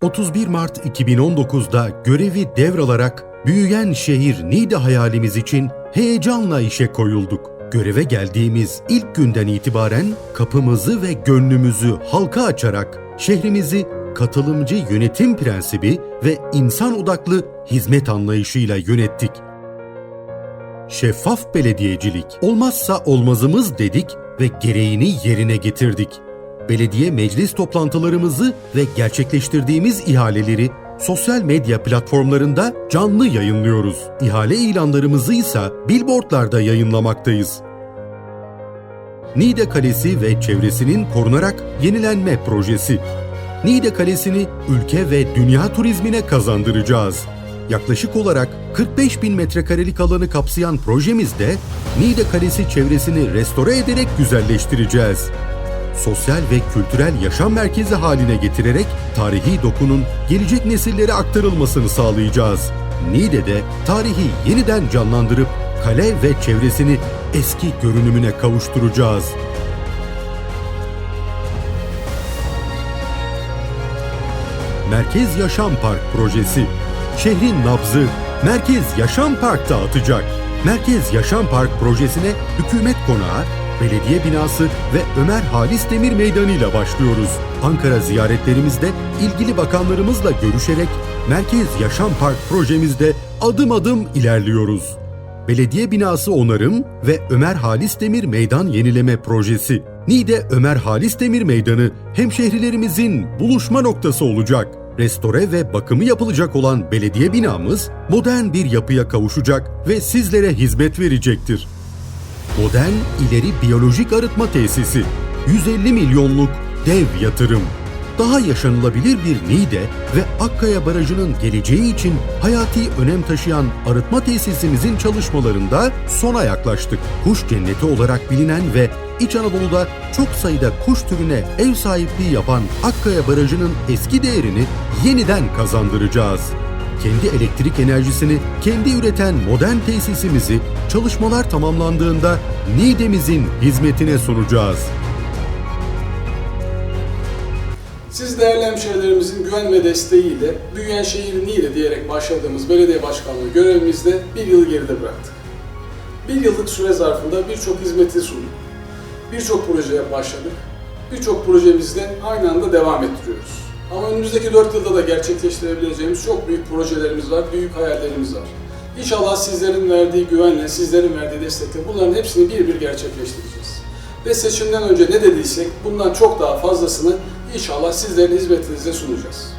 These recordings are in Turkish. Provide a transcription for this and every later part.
31 Mart 2019'da görevi devralarak büyüyen şehir Niğde hayalimiz için heyecanla işe koyulduk. Göreve geldiğimiz ilk günden itibaren kapımızı ve gönlümüzü halka açarak şehrimizi katılımcı yönetim prensibi ve insan odaklı hizmet anlayışıyla yönettik. Şeffaf belediyecilik olmazsa olmazımız dedik ve gereğini yerine getirdik. Belediye meclis toplantılarımızı ve gerçekleştirdiğimiz ihaleleri sosyal medya platformlarında canlı yayınlıyoruz. İhale ilanlarımızı ise billboardlarda yayınlamaktayız. Niğde Kalesi ve çevresinin korunarak yenilenme projesi. Niğde Kalesi'ni ülke ve dünya turizmine kazandıracağız. Yaklaşık olarak 45 bin metrekarelik alanı kapsayan projemizde Niğde Kalesi çevresini restore ederek güzelleştireceğiz. Sosyal ve kültürel yaşam merkezi haline getirerek tarihi dokunun gelecek nesillere aktarılmasını sağlayacağız. Niğde'de tarihi yeniden canlandırıp kale ve çevresini eski görünümüne kavuşturacağız. Merkez Yaşam Park projesi. Şehrin nabzı Merkez Yaşam Park'ta atacak. Merkez Yaşam Park projesine hükümet konağı, belediye binası ve Ömer Halis Demir Meydanı ile başlıyoruz. Ankara ziyaretlerimizde ilgili bakanlarımızla görüşerek Merkez Yaşam Park projemizde adım adım ilerliyoruz. Belediye binası onarım ve Ömer Halis Demir Meydan yenileme projesi. Niğde Ömer Halis Demir Meydanı hemşehrilerimizin buluşma noktası olacak. Restore ve bakımı yapılacak olan belediye binamız modern bir yapıya kavuşacak ve sizlere hizmet verecektir. Modern ileri biyolojik arıtma tesisi. 150 milyonluk dev yatırım. Daha yaşanılabilir bir Niğde ve Akkaya Barajı'nın geleceği için hayati önem taşıyan arıtma tesisimizin çalışmalarında sona yaklaştık. Kuş cenneti olarak bilinen ve İç Anadolu'da çok sayıda kuş türüne ev sahipliği yapan Akkaya Barajı'nın eski değerini yeniden kazandıracağız kendi elektrik enerjisini kendi üreten modern tesisimizi çalışmalar tamamlandığında Niğde'mizin hizmetine sunacağız. Siz değerli hemşehrilerimizin güven ve desteğiyle büyüyen şehir Niğde diyerek başladığımız belediye başkanlığı görevimizde bir yıl geride bıraktık. Bir yıllık süre zarfında birçok hizmeti sunduk. Birçok projeye başladık. Birçok projemizde aynı anda devam ettiriyoruz. Ama önümüzdeki 4 yılda da gerçekleştirebileceğimiz çok büyük projelerimiz var, büyük hayallerimiz var. İnşallah sizlerin verdiği güvenle, sizlerin verdiği destekle bunların hepsini bir bir gerçekleştireceğiz. Ve seçimden önce ne dediysek bundan çok daha fazlasını inşallah sizlerin hizmetinize sunacağız.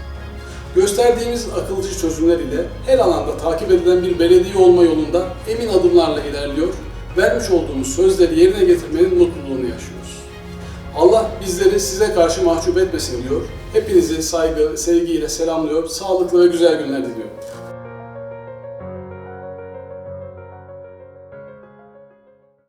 Gösterdiğimiz akılcı çözümler ile her alanda takip edilen bir belediye olma yolunda emin adımlarla ilerliyor, vermiş olduğumuz sözleri yerine getirmenin mutluluğunu yaşıyoruz. Allah bizleri size karşı mahcup etmesin diyor. Hepinizi saygı, sevgiyle selamlıyor. Sağlıklı ve güzel günler diliyorum.